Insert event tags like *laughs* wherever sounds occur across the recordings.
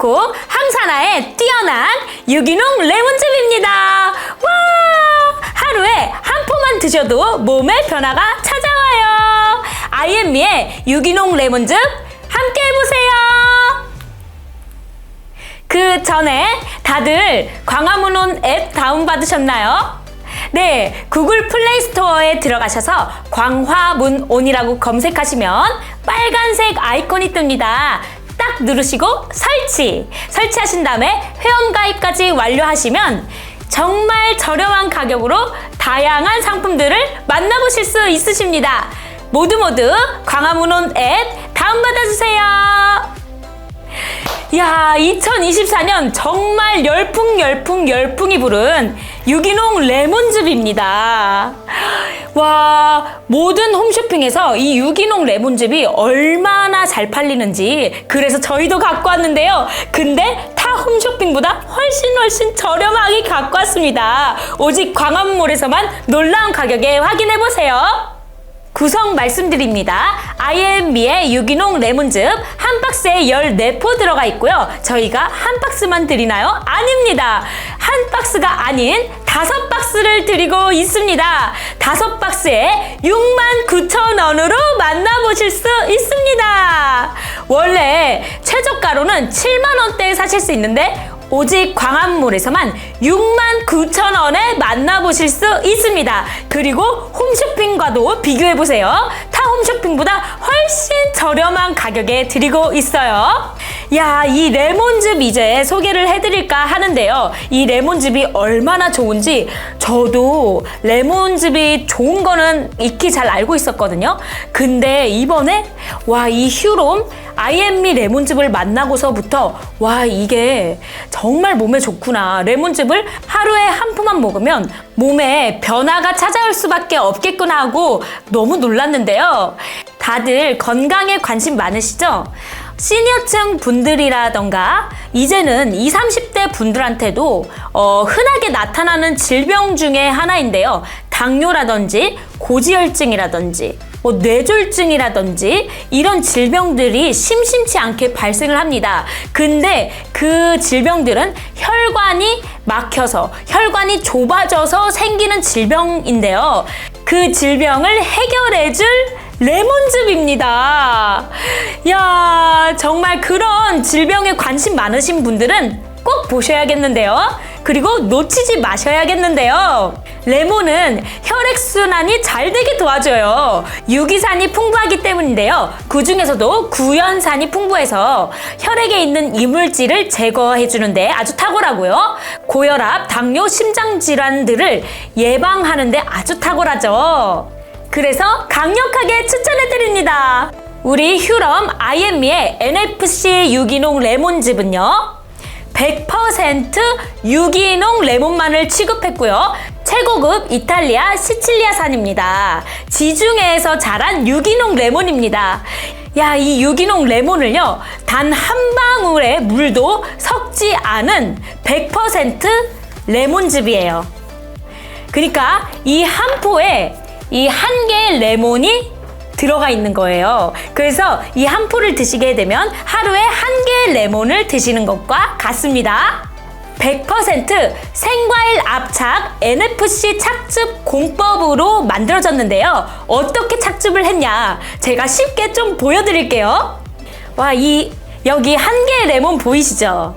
좋고 항산화에 뛰어난 유기농 레몬즙입니다. 와! 하루에 한 포만 드셔도 몸에 변화가 찾아와요. 아이엠미의 유기농 레몬즙 함께 해보세요. 그 전에 다들 광화문온 앱 다운받으셨나요? 네, 구글 플레이 스토어에 들어가셔서 광화문온이라고 검색하시면 빨간색 아이콘이 뜹니다. 딱 누르시고 설치. 설치하신 다음에 회원가입까지 완료하시면 정말 저렴한 가격으로 다양한 상품들을 만나보실 수 있으십니다. 모두 모두 광화문온 앱 다운받아주세요. 야, 2024년 정말 열풍 열풍 열풍이 부른 유기농 레몬즙입니다. 와, 모든 홈쇼핑에서 이 유기농 레몬즙이 얼마나 잘 팔리는지 그래서 저희도 갖고 왔는데요. 근데 타 홈쇼핑보다 훨씬 훨씬 저렴하게 갖고 왔습니다. 오직 광화문몰에서만 놀라운 가격에 확인해 보세요. 구성 말씀드립니다. IMB의 유기농 레몬즙 한 박스에 14포 들어가 있고요. 저희가 한 박스만 드리나요? 아닙니다. 한 박스가 아닌 다섯 박스를 드리고 있습니다. 다섯 박스에 6만 9천 원으로 만나보실 수 있습니다. 원래 최저가로는 7만 원대에 사실 수 있는데 오직 광화문몰에서만 6만 9천 원에 만나보실 수 있습니다. 그리고 홈쇼핑과도 비교해보세요. 타 홈쇼핑보다 훨씬 저렴한 가격에 드리고 있어요. 야, 이 레몬즙 이제 소개를 해드릴까 하는데요. 이 레몬즙이 얼마나 좋은지 저도 레몬즙이 좋은 거는 익히 잘 알고 있었거든요. 근데 이번에 와, 이 휴롬 아이엠미 레몬즙을 만나고서부터 와 이게 정말 몸에 좋구나 레몬즙을 하루에 한 포만 먹으면 몸에 변화가 찾아올 수밖에 없겠구나 하고 너무 놀랐는데요 다들 건강에 관심 많으시죠? 시니어층 분들이라던가 이제는 20, 30대 분들한테도 어, 흔하게 나타나는 질병 중에 하나인데요. 당뇨라든지 고지혈증이라든지 뭐 뇌졸중이라든지 이런 질병들이 심심치 않게 발생을 합니다. 근데 그 질병들은 혈관이 막혀서 혈관이 좁아져서 생기는 질병인데요. 그 질병을 해결해줄 레몬즙입니다. 야, 정말 그런 질병에 관심 많으신 분들은 꼭 보셔야겠는데요. 그리고 놓치지 마셔야겠는데요. 레몬은 혈액순환이 잘 되게 도와줘요. 유기산이 풍부하기 때문인데요. 그 중에서도 구연산이 풍부해서 혈액에 있는 이물질을 제거해주는데 아주 탁월하고요. 고혈압, 당뇨, 심장질환들을 예방하는데 아주 탁월하죠. 그래서 강력하게 추천해드립니다. 우리 휴럼 IM의 NFC 유기농 레몬즙은요. 100% 유기농 레몬만을 취급했고요. 최고급 이탈리아 시칠리아산입니다. 지중해에서 자란 유기농 레몬입니다. 야, 이 유기농 레몬을요, 단 한 방울의 물도 섞지 않은 100% 레몬즙이에요. 그러니까 이 한 포에 이 한 개의 레몬이 들어가 있는 거예요. 그래서 이 한 포를 드시게 되면 하루에 한 개의 레몬을 드시는 것과 같습니다. 100% 생과일 압착 NFC 착즙 공법으로 만들어졌는데요. 어떻게 착즙을 했냐? 제가 쉽게 좀 보여드릴게요. 와, 이, 여기 한 개의 레몬 보이시죠?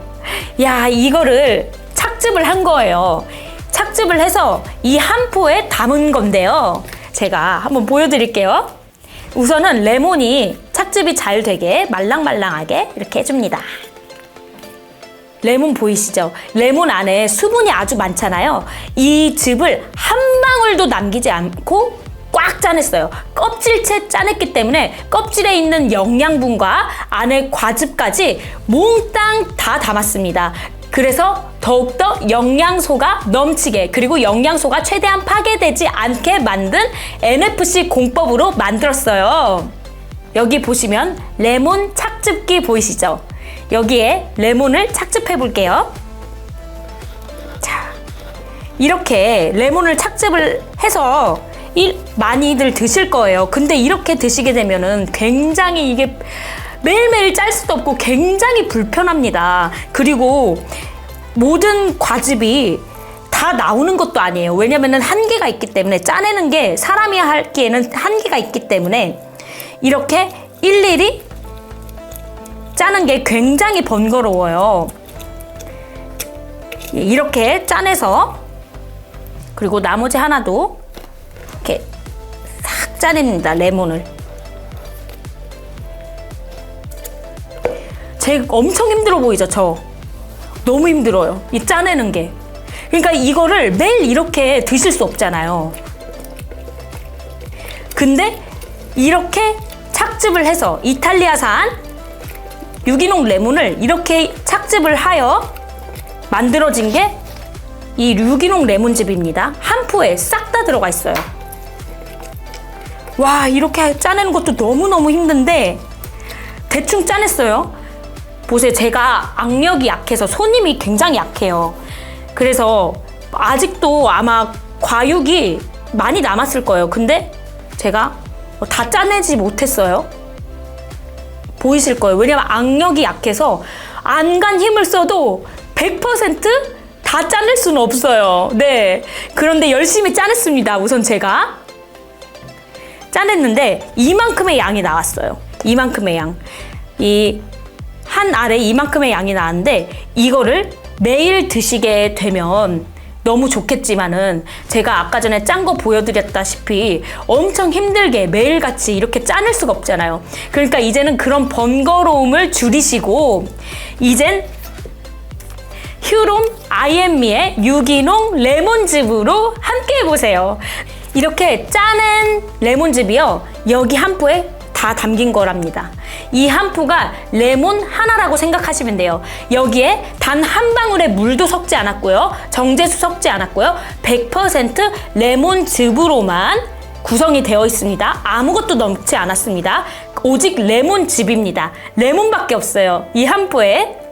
야, 이거를 착즙을 한 거예요. 착즙을 해서 이 한 포에 담은 건데요. 제가 한번 보여드릴게요. 우선은 레몬이 착즙이 잘 되게 말랑말랑하게 이렇게 해줍니다. 레몬 보이시죠? 레몬 안에 수분이 아주 많잖아요. 이 즙을 한 방울도 남기지 않고 꽉 짜냈어요. 껍질채 짜냈기 때문에 껍질에 있는 영양분과 안에 과즙까지 몽땅 다 담았습니다. 그래서 더욱더 영양소가 넘치게 그리고 영양소가 최대한 파괴되지 않게 만든 NFC 공법으로 만들었어요. 여기 보시면 레몬 착즙기 보이시죠? 여기에 레몬을 착즙해 볼게요. 자, 이렇게 레몬을 착즙을 해서 이 많이들 드실 거예요. 근데 이렇게 드시게 되면은 굉장히 이게 매일매일 짤 수도 없고 굉장히 불편합니다. 그리고 모든 과즙이 다 나오는 것도 아니에요. 왜냐면은 한계가 있기 때문에 짜내는 게 사람이 하기에는 한계가 있기 때문에 이렇게 일일이 짜는 게 굉장히 번거로워요. 예, 이렇게 짜내서 그리고 나머지 하나도 이렇게 싹 짜냅니다. 레몬을. 제 엄청 힘들어 보이죠, 저. 너무 힘들어요. 이 짜내는 게. 그러니까 이거를 매일 이렇게 드실 수 없잖아요. 근데 이렇게 착즙을 해서 이탈리아산 유기농 레몬을 이렇게 착즙을 하여 만들어진 게 이 유기농 레몬즙입니다. 한 포에 싹 다 들어가 있어요. 와, 이렇게 짜내는 것도 너무너무 힘든데 대충 짜냈어요. 보세요. 제가 악력이 약해서 손님이 굉장히 약해요. 그래서 아직도 아마 과육이 많이 남았을 거예요. 근데 제가 다 짜내지 못했어요. 보이실 거예요. 왜냐면 악력이 약해서 안간 힘을 써도 100%다 짜낼 수는 없어요. 네. 그런데 열심히 짜냈습니다. 우선 제가. 짜냈는데 이만큼의 양이 나왔어요. 이만큼의 양. 이 한 알에 이만큼의 양이 나왔는데 이거를 매일 드시게 되면 너무 좋겠지만은 제가 아까 전에 짠 거 보여드렸다시피 엄청 힘들게 매일같이 이렇게 짜낼 수가 없잖아요. 그러니까 이제는 그런 번거로움을 줄이시고 이젠 휴롬 아이엠미의 유기농 레몬즙으로 함께 해보세요. 이렇게 짜낸 레몬즙이요. 여기 한 포에 다 담긴 거랍니다. 이 한 포가 레몬 하나라고 생각하시면 돼요. 여기에 단 한 방울의 물도 섞지 않았고요. 정제수 섞지 않았고요. 100% 레몬즙으로만 구성이 되어 있습니다. 아무것도 넣지 않았습니다. 오직 레몬즙입니다. 레몬밖에 없어요. 이 한 포에.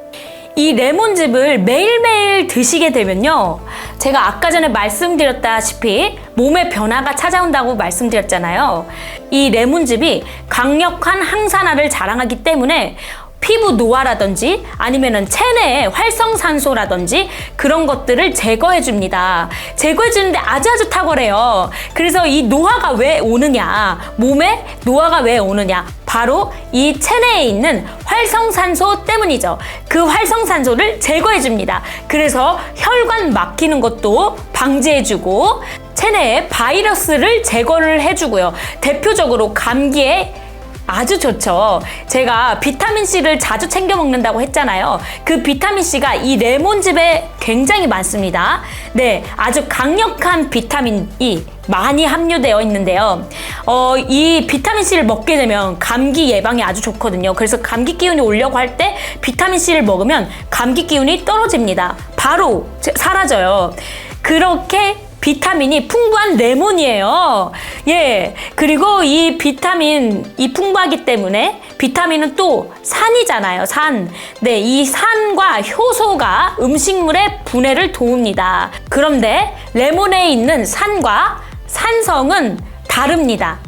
이 레몬즙을 매일매일 드시게 되면요. 제가 아까 전에 말씀드렸다시피 몸에 변화가 찾아온다고 말씀드렸잖아요. 이 레몬즙이 강력한 항산화를 자랑하기 때문에 피부 노화라든지 아니면은 체내의 활성산소라든지 그런 것들을 제거해 줍니다. 제거해 주는데 아주 아주 탁월해요. 그래서 이 노화가 왜 오느냐? 몸에 노화가 왜 오느냐? 바로 이 체내에 있는 활성산소 때문이죠. 그 활성산소를 제거해 줍니다. 그래서 혈관 막히는 것도 방지해 주고 체내에 바이러스를 제거를 해 주고요. 대표적으로 감기에 아주 좋죠. 제가 비타민C를 자주 챙겨 먹는다고 했잖아요. 그 비타민C가 이 레몬즙에 굉장히 많습니다. 네, 아주 강력한 비타민이 많이 함유되어 있는데요. 어, 이 비타민C를 먹게 되면 감기 예방에 아주 좋거든요. 그래서 감기 기운이 오려고 할 때 비타민C를 먹으면 감기 기운이 떨어집니다. 바로 사라져요. 그렇게 비타민이 풍부한 레몬이에요. 예. 그리고 이 비타민, 이 풍부하기 때문에 비타민은 또 산이잖아요. 산. 네. 이 산과 효소가 음식물의 분해를 도웁니다. 그런데 레몬에 있는 산과 산성은 다릅니다.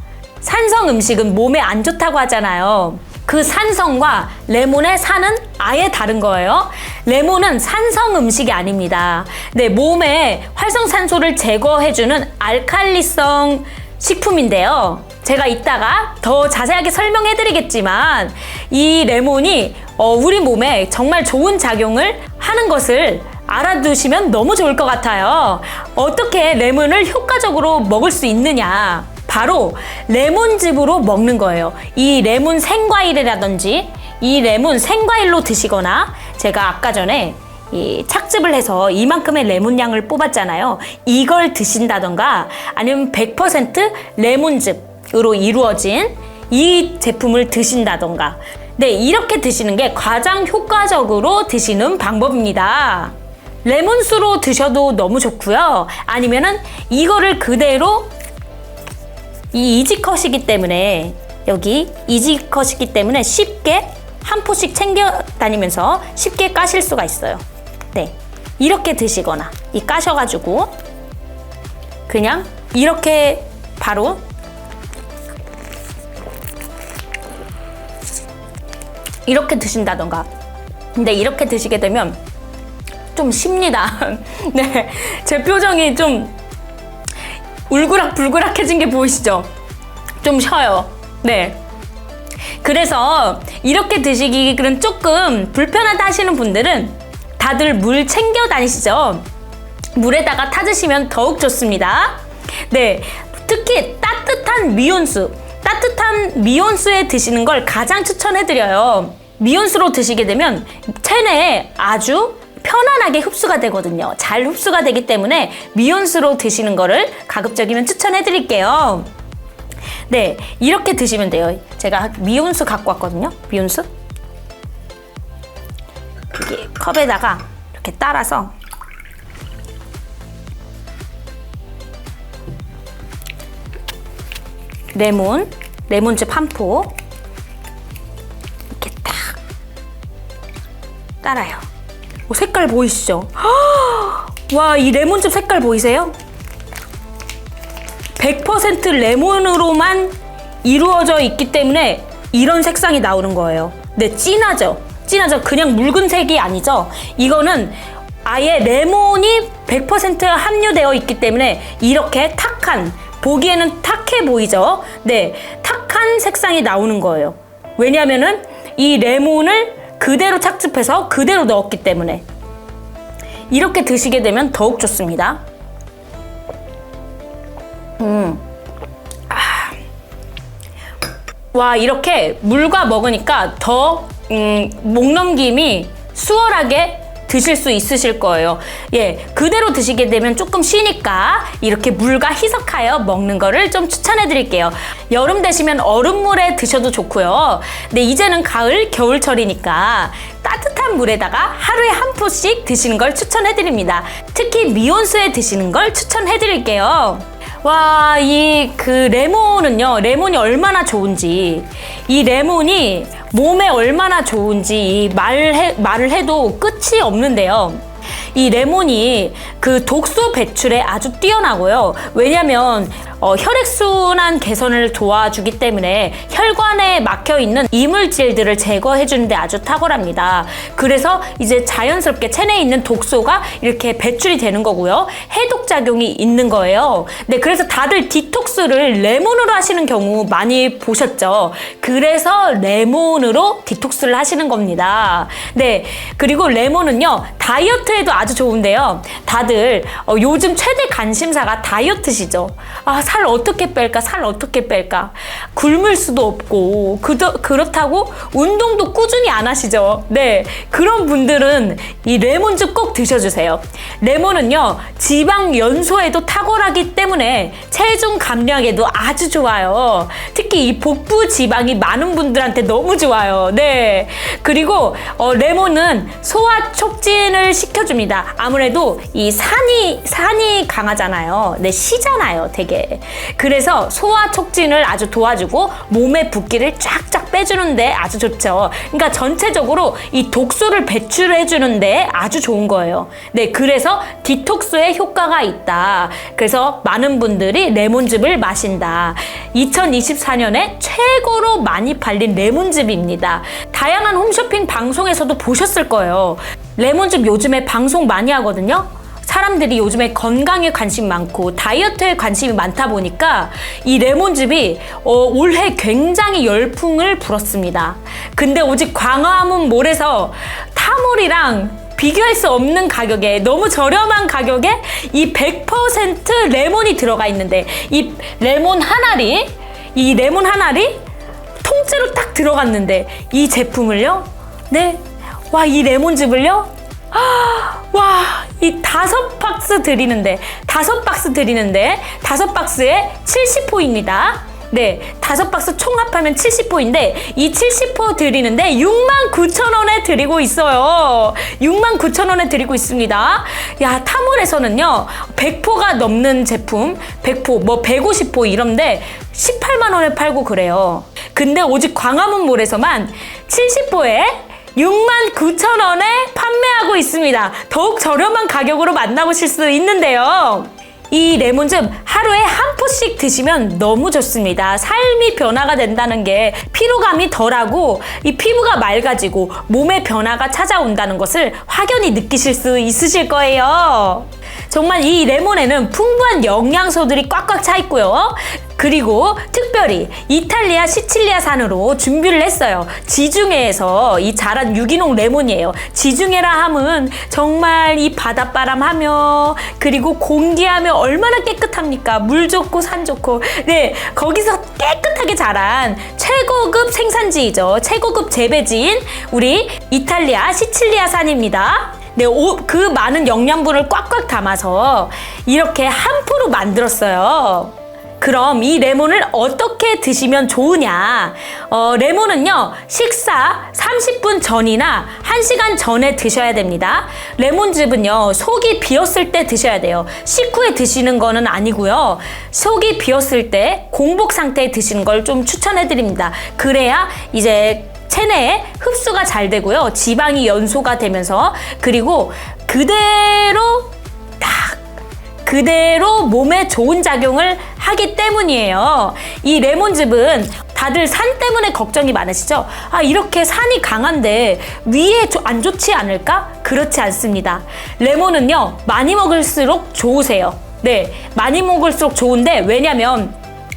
산성 음식은 몸에 안 좋다고 하잖아요. 그 산성과 레몬의 산은 아예 다른 거예요. 레몬은 산성 음식이 아닙니다. 네, 몸에 활성산소를 제거해주는 알칼리성 식품인데요. 제가 이따가 더 자세하게 설명해 드리겠지만 이 레몬이 어, 우리 몸에 정말 좋은 작용을 하는 것을 알아두시면 너무 좋을 것 같아요. 어떻게 레몬을 효과적으로 먹을 수 있느냐. 바로 레몬즙으로 먹는 거예요. 이 레몬 생과일이라든지 이 레몬 생과일로 드시거나 제가 아까 전에 이 착즙을 해서 이만큼의 레몬 양을 뽑았잖아요. 이걸 드신다던가 아니면 100% 레몬즙으로 이루어진 이 제품을 드신다던가 네, 이렇게 드시는 게 가장 효과적으로 드시는 방법입니다. 레몬수로 드셔도 너무 좋고요. 아니면은 이거를 그대로 이 이지컷이기 때문에 여기 이지컷이기 때문에 쉽게 한 포씩 챙겨 다니면서 쉽게 까실 수가 있어요. 네. 이렇게 드시거나 이 까셔가지고 그냥 이렇게 바로 이렇게 드신다던가. 근데 이렇게 드시게 되면 좀 쉽니다. *laughs* 네. 제 표정이 좀 울그락불그락해진 게 보이시죠? 좀 쉬어요. 네. 그래서 이렇게 드시기는 조금 불편하다 하시는 분들은 다들 물 챙겨 다니시죠? 물에다가 타드시면 더욱 좋습니다. 네. 특히 따뜻한 미온수, 따뜻한 미온수에 드시는 걸 가장 추천해드려요. 미온수로 드시게 되면 체내에 아주 편안하게 흡수가 되거든요. 잘 흡수가 되기 때문에 미온수로 드시는 거를 가급적이면 추천해 드릴게요. 네, 이렇게 드시면 돼요. 제가 미온수 갖고 왔거든요. 미온수. 이게 컵에다가 이렇게 따라서 레몬, 레몬즙 한 포. 이렇게 딱 따라요. 오, 색깔 보이시죠? *gasps* 와, 이 레몬즙 색깔 보이세요? 100% 레몬으로만 이루어져 있기 때문에 이런 색상이 나오는 거예요. 네, 진하죠? 진하죠? 그냥 묽은 색이 아니죠? 이거는 아예 레몬이 100% 함유되어 있기 때문에 이렇게 탁한, 보기에는 탁해 보이죠? 네, 탁한 색상이 나오는 거예요. 왜냐면은 이 레몬을 그대로 착즙해서 그대로 넣었기 때문에. 이렇게 드시게 되면 더욱 좋습니다. 와 이렇게 물과 먹으니까 더 음, 목 넘김이 수월하게 드실 수 있으실 거예요. 예, 그대로 드시게 되면 조금 쉬니까 이렇게 물과 희석하여 먹는 거를 좀 추천해 드릴게요. 여름 되시면 얼음물에 드셔도 좋고요. 근데 이제는 가을, 겨울철이니까 따뜻한 물에다가 하루에 한 포씩 드시는 걸 추천해 드립니다. 특히 미온수에 드시는 걸 추천해 드릴게요. 와, 이 그 레몬은요, 레몬이 얼마나 좋은지, 이 레몬이 몸에 얼마나 좋은지 이 말해, 말을 해도 끝이 없는데요. 이 레몬이 그 독소 배출에 아주 뛰어나고요. 왜냐면 어, 혈액순환 개선을 도와주기 때문에 혈관에 막혀 있는 이물질들을 제거해 주는데 아주 탁월합니다. 그래서 이제 자연스럽게 체내에 있는 독소가 이렇게 배출이 되는 거고요. 해독 작용이 있는 거예요. 네, 그래서 다들 디톡스를 레몬으로 하시는 경우 많이 보셨죠. 그래서 레몬으로 디톡스를 하시는 겁니다. 네, 그리고 레몬은요 다이어트에도 아주 좋은데요. 다들 어, 요즘 최대 관심사가 다이어트시죠. 아, 살 어떻게 뺄까? 살 어떻게 뺄까? 굶을 수도 없고 그도, 그렇다고 운동도 꾸준히 안 하시죠. 네, 그런 분들은 이 레몬즙 꼭 드셔주세요. 레몬은요 지방 연소에도 탁월하기 때문에 체중 감량에도 아주 좋아요. 특히 이 복부 지방이 많은 분들한테 너무 좋아요. 네, 그리고 어, 레몬은 소화 촉진을 시켜줍니다. 아무래도 이 산이 산이 강하잖아요. 네, 시잖아요, 되게. 그래서 소화 촉진을 아주 도와주고 몸의 붓기를 쫙쫙 빼주는데 아주 좋죠. 그러니까 전체적으로 이 독소를 배출해 주는데 아주 좋은 거예요. 네, 그래서 디톡스에 효과가 있다. 그래서 많은 분들이 레몬즙을 마신다. 2024년에 최고로 많이 팔린 레몬즙입니다. 다양한 홈쇼핑 방송에서도 보셨을 거예요. 레몬즙 요즘에 방송 많이 하거든요. 사람들이 요즘에 건강에 관심 많고 다이어트에 관심이 많다 보니까 이 레몬즙이 어, 올해 굉장히 열풍을 불었습니다. 근데 오직 광화문 몰에서 타몰이랑 비교할 수 없는 가격에 너무 저렴한 가격에 이 100% 레몬이 들어가 있는데 이 레몬 한 알이 이 레몬 한 알이 통째로 딱 들어갔는데 이 제품을요? 네. 와, 이 레몬즙을요? *gasps* 와, 이 다섯 박스 드리는데, 다섯 박스 드리는데, 다섯 박스에 70호입니다. 네, 다섯 박스 총합하면 70호인데, 이 70호 드리는데 6만 9천 원에 드리고 있어요. 6만 9천 원에 드리고 있습니다. 야, 타몰에서는요, 100포가 넘는 제품, 100포, 뭐 150포 이런데 18만 원에 팔고 그래요. 근데 오직 광화문몰에서만 70포에 6만 9천 원에 판매하고 있습니다. 더욱 저렴한 가격으로 만나보실 수 있는데요. 이 레몬즙 하루에 한 포씩 드시면 너무 좋습니다. 삶이 변화가 된다는 게 피로감이 덜하고 이 피부가 맑아지고 몸의 변화가 찾아온다는 것을 확연히 느끼실 수 있으실 거예요. 정말 이 레몬에는 풍부한 영양소들이 꽉꽉 차 있고요. 그리고 특별히 이탈리아 시칠리아산으로 준비를 했어요. 지중해에서 이 자란 유기농 레몬이에요. 지중해라 함은 정말 이 바닷바람 하며 그리고 공기하며 얼마나 깨끗합니까? 물 좋고 산 좋고 네 거기서 깨끗하게 자란 최고급 생산지이죠. 최고급 재배지인 우리 이탈리아 시칠리아산입니다. 네, 오, 그 많은 영양분을 꽉꽉 담아서 이렇게 한 포로 만들었어요. 그럼 이 레몬을 어떻게 드시면 좋으냐? 어, 레몬은요, 식사 30분 전이나 1시간 전에 드셔야 됩니다. 레몬즙은요, 속이 비었을 때 드셔야 돼요. 식후에 드시는 거는 아니고요. 속이 비었을 때 공복 상태에 드시는 걸 좀 추천해 드립니다. 그래야 이제 체내에 흡수가 잘 되고요. 지방이 연소가 되면서 그리고 그대로 딱 그대로 몸에 좋은 작용을 하기 때문이에요. 이 레몬즙은 다들 산 때문에 걱정이 많으시죠? 아, 이렇게 산이 강한데 위에 조- 안 좋지 않을까? 그렇지 않습니다. 레몬은요, 많이 먹을수록 좋으세요. 네, 많이 먹을수록 좋은데, 왜냐면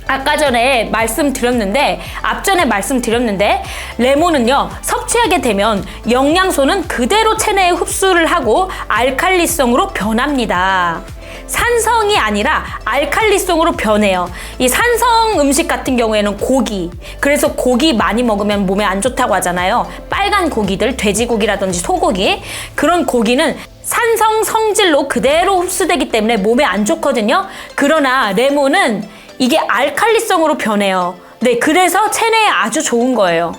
아까 전에 말씀드렸는데 앞전에 말씀드렸는데 레몬은요 섭취하게 되면 영양소는 그대로 체내에 흡수를 하고 알칼리성으로 변합니다. 산성이 아니라 알칼리성으로 변해요. 이 산성 음식 같은 경우에는 고기. 그래서 고기 많이 먹으면 몸에 안 좋다고 하잖아요. 빨간 고기들, 돼지고기라든지 소고기. 그런 고기는 산성 성질로 그대로 흡수되기 때문에 몸에 안 좋거든요. 그러나 레몬은 이게 알칼리성으로 변해요. 네, 그래서 체내에 아주 좋은 거예요.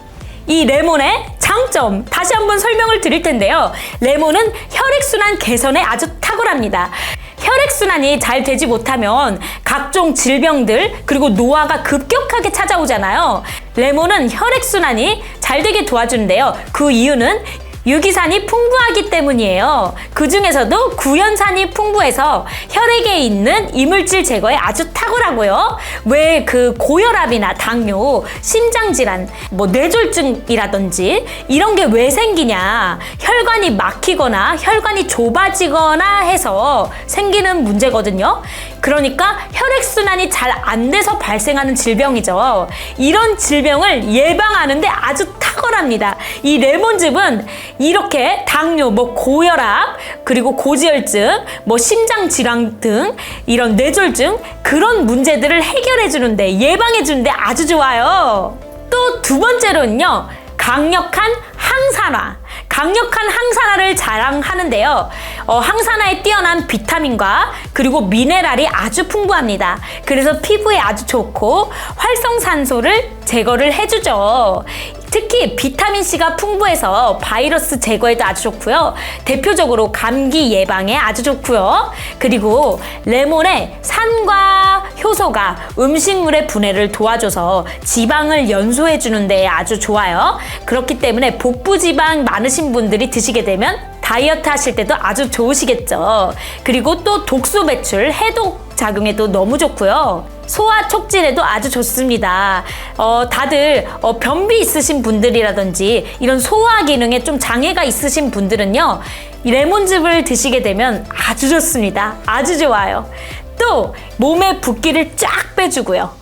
이 레몬의 장점 다시 한번 설명을 드릴 텐데요. 레몬은 혈액순환 개선에 아주 탁월합니다. 혈액순환이 잘 되지 못하면 각종 질병들 그리고 노화가 급격하게 찾아오잖아요. 레몬은 혈액순환이 잘 되게 도와주는데요. 그 이유는 유기산이 풍부하기 때문이에요. 그 중에서도 구연산이 풍부해서 혈액에 있는 이물질 제거에 아주 탁월하고요. 왜 그 고혈압이나 당뇨, 심장질환, 뭐 뇌졸중이라든지 이런 게 왜 생기냐? 혈관이 막히거나 혈관이 좁아지거나 해서 생기는 문제거든요. 그러니까 혈액순환이 잘 안 돼서 발생하는 질병이죠. 이런 질병을 예방하는데 아주 탁월합니다. 이 레몬즙은 이렇게 당뇨, 뭐 고혈압, 그리고 고지혈증, 뭐 심장 질환 등 이런 뇌졸중 그런 문제들을 해결해 주는데 예방해 주는데 아주 좋아요. 또 두 번째로는요. 강력한 항산화. 강력한 항산화를 자랑하는데요. 어, 항산화에 뛰어난 비타민과 그리고 미네랄이 아주 풍부합니다. 그래서 피부에 아주 좋고 활성산소를 제거를 해주죠. 특히 비타민C가 풍부해서 바이러스 제거에도 아주 좋고요. 대표적으로 감기 예방에 아주 좋고요. 그리고 레몬의 산과 효소가 음식물의 분해를 도와줘서 지방을 연소해 주는 데 아주 좋아요. 그렇기 때문에 복부 지방 많으신 분들이 드시게 되면 다이어트 하실 때도 아주 좋으시겠죠. 그리고 또 독소 배출, 해독 작용에도 너무 좋고요. 소화 촉진에도 아주 좋습니다. 어, 다들 어, 변비 있으신 분들이라든지 이런 소화 기능에 좀 장애가 있으신 분들은요, 이 레몬즙을 드시게 되면 아주 좋습니다. 아주 좋아요. 또 몸의 붓기를 쫙 빼주고요.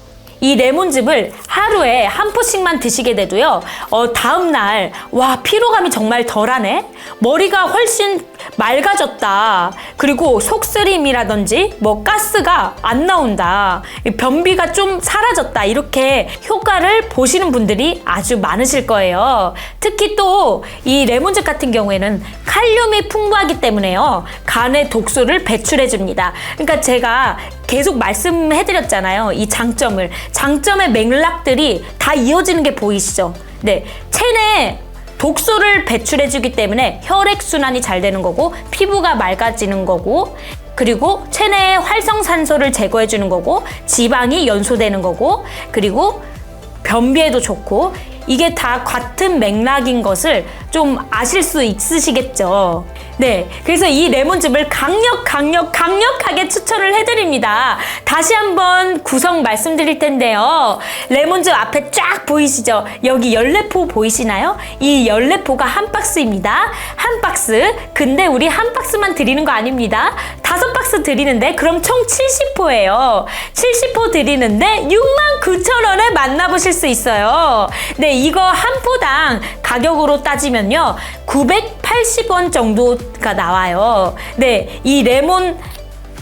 이 레몬즙을 하루에 한 포씩만 드시게 돼도요, 어, 다음 날, 와, 피로감이 정말 덜하네? 머리가 훨씬 맑아졌다. 그리고 속쓰림이라든지 뭐 가스가 안 나온다. 이 변비가 좀 사라졌다. 이렇게 효과를 보시는 분들이 아주 많으실 거예요. 특히 또 이 레몬즙 같은 경우에는 칼륨이 풍부하기 때문에요. 간의 독소를 배출해 줍니다. 그러니까 제가 계속 말씀해드렸잖아요. 이 장점을. 장점의 맥락들이 다 이어지는 게 보이시죠? 네. 체내 독소를 배출해주기 때문에 혈액순환이 잘 되는 거고, 피부가 맑아지는 거고, 그리고 체내의 활성산소를 제거해주는 거고, 지방이 연소되는 거고, 그리고 변비에도 좋고, 이게 다 같은 맥락인 것을 좀 아실 수 있으시겠죠. 네, 그래서 이 레몬즙을 강력, 강력, 강력하게 추천을 해드립니다. 다시 한번 구성 말씀드릴 텐데요. 레몬즙 앞에 쫙 보이시죠? 여기 열네포 보이시나요? 이 열네포가 한 박스입니다. 한 박스. 근데 우리 한 박스만 드리는 거 아닙니다. 다섯 박스 드리는데 그럼 총 70포예요. 70포 드리는데 69,000원에 만나보실 수 있어요. 네, 이거 한 포당 가격으로 따지면요. 980원 정도가 나와요. 네, 이 레몬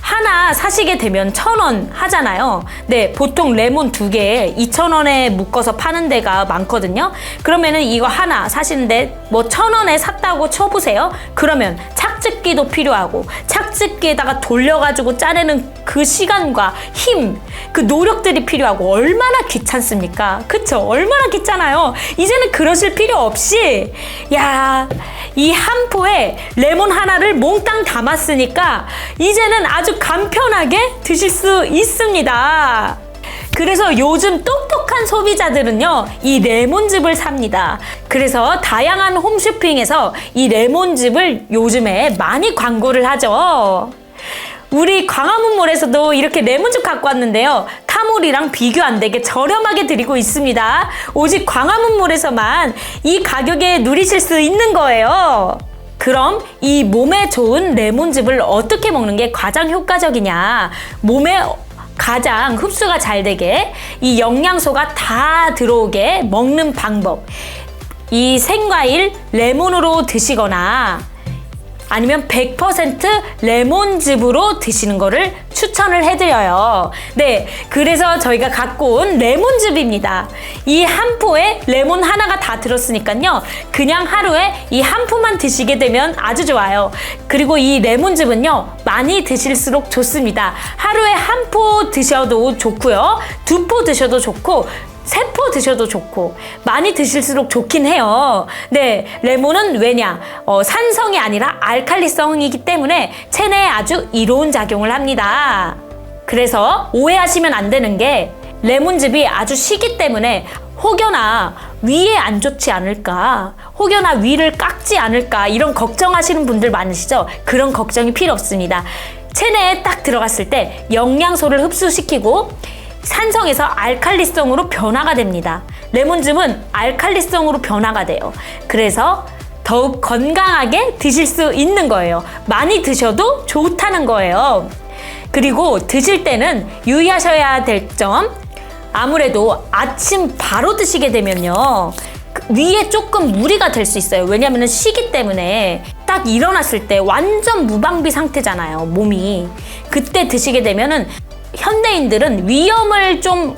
하나 사시게 되면 천 원 하잖아요. 네, 보통 레몬 두 개에 2,000원에 묶어서 파는 데가 많거든요. 그러면은 이거 하나 사시는데 뭐 천 원에 샀다고 쳐보세요. 그러면 착즙기도 필요하고 착즙기에다가 돌려가지고 짜내는 그 시간과 힘, 그 노력들이 필요하고 얼마나 귀찮습니까? 그쵸? 얼마나 귀찮아요. 이제는 그러실 필요 없이 야, 이 한 포에 레몬 하나를 몽땅 담았으니까 이제는 아주 간편하게 드실 수 있습니다. 그래서 요즘 똑똑 한 소비자들은요, 이 레몬즙을 삽니다. 그래서 다양한 홈쇼핑에서 이 레몬즙을 요즘에 많이 광고를 하죠. 우리 광화문몰에서도 이렇게 레몬즙 갖고 왔는데요. 타몰이랑 비교 안 되게 저렴하게 드리고 있습니다. 오직 광화문몰에서만 이 가격에 누리실 수 있는 거예요. 그럼 이 몸에 좋은 레몬즙을 어떻게 먹는 게 가장 효과적이냐? 몸에 가장 흡수가 잘 되게 이 영양소가 다 들어오게 먹는 방법. 이 생과일 레몬으로 드시거나 아니면 100% 레몬즙으로 드시는 거를 추천을 해드려요. 네, 그래서 저희가 갖고 온 레몬즙입니다. 이 한 포에 레몬 하나가 다 들었으니까요. 그냥 하루에 이 한 포만 드시게 되면 아주 좋아요. 그리고 이 레몬즙은요, 많이 드실수록 좋습니다. 하루에 한 포 드셔도 좋고요. 두 포 드셔도 좋고, 세포 드셔도 좋고 많이 드실수록 좋긴 해요. 네, 레몬은 왜냐? 어, 산성이 아니라 알칼리성이기 때문에 체내에 아주 이로운 작용을 합니다. 그래서 오해하시면 안 되는 게 레몬즙이 아주 시기 때문에 혹여나 위에 안 좋지 않을까, 혹여나 위를 깎지 않을까 이런 걱정하시는 분들 많으시죠? 그런 걱정이 필요 없습니다. 체내에 딱 들어갔을 때 영양소를 흡수시키고 산성에서 알칼리성으로 변화가 됩니다. 레몬즙은 알칼리성으로 변화가 돼요. 그래서 더욱 건강하게 드실 수 있는 거예요. 많이 드셔도 좋다는 거예요. 그리고 드실 때는 유의하셔야 될 점, 아무래도 아침 바로 드시게 되면요. 그 위에 조금 무리가 될 수 있어요. 왜냐하면 시기 때문에 딱 일어났을 때 완전 무방비 상태잖아요. 몸이. 그때 드시게 되면은 현대인들은 위염을 좀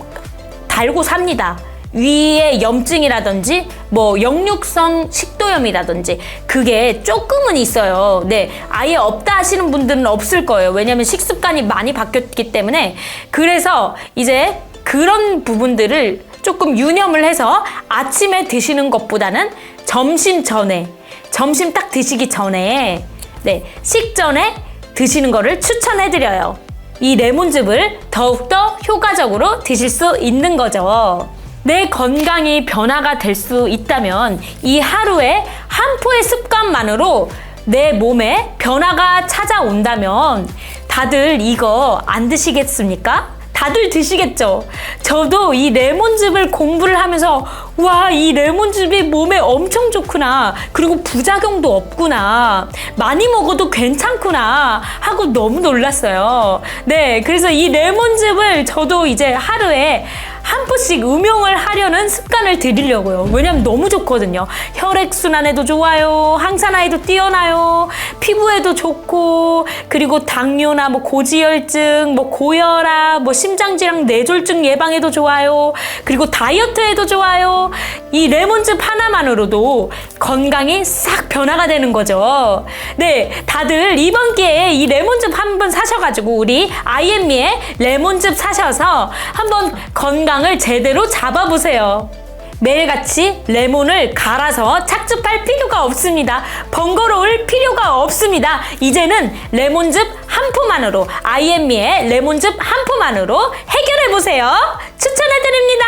달고 삽니다. 위에 염증이라든지 뭐 역류성 식도염이라든지 그게 조금은 있어요. 네, 아예 없다 하시는 분들은 없을 거예요. 왜냐하면 식습관이 많이 바뀌었기 때문에 그래서 이제 그런 부분들을 조금 유념을 해서 아침에 드시는 것보다는 점심 전에 점심 딱 드시기 전에 네 식전에 드시는 거를 추천해드려요. 이 레몬즙을 더욱더 효과적으로 드실 수 있는 거죠. 내 건강이 변화가 될 수 있다면 이 하루에 한 포의 습관만으로 내 몸에 변화가 찾아온다면 다들 이거 안 드시겠습니까? 다들 드시겠죠? 저도 이 레몬즙을 공부를 하면서 와, 이 레몬즙이 몸에 엄청 좋구나. 그리고 부작용도 없구나. 많이 먹어도 괜찮구나. 하고 너무 놀랐어요. 네, 그래서 이 레몬즙을 저도 이제 하루에 한 포씩 음용을 하려는 습관을 들이려고요. 왜냐면 너무 좋거든요. 혈액순환에도 좋아요. 항산화에도 뛰어나요. 피부에도 좋고, 그리고 당뇨나 뭐 고지혈증, 뭐 고혈압, 뭐 심장질환, 뇌졸중 예방에도 좋아요. 그리고 다이어트에도 좋아요. 이 레몬즙 하나만으로도 건강이 싹 변화가 되는 거죠. 네, 다들 이번 기회에 이 레몬즙 한 번 사셔가지고 우리 아이엠미의 레몬즙 사셔서 한번 건강을 제대로 잡아보세요. 매일같이 레몬을 갈아서 착즙할 필요가 없습니다. 번거로울 필요가 없습니다. 이제는 레몬즙 한 포만으로 아이엠미의 레몬즙 한 포만으로 해결해 보세요. 추천해 드립니다.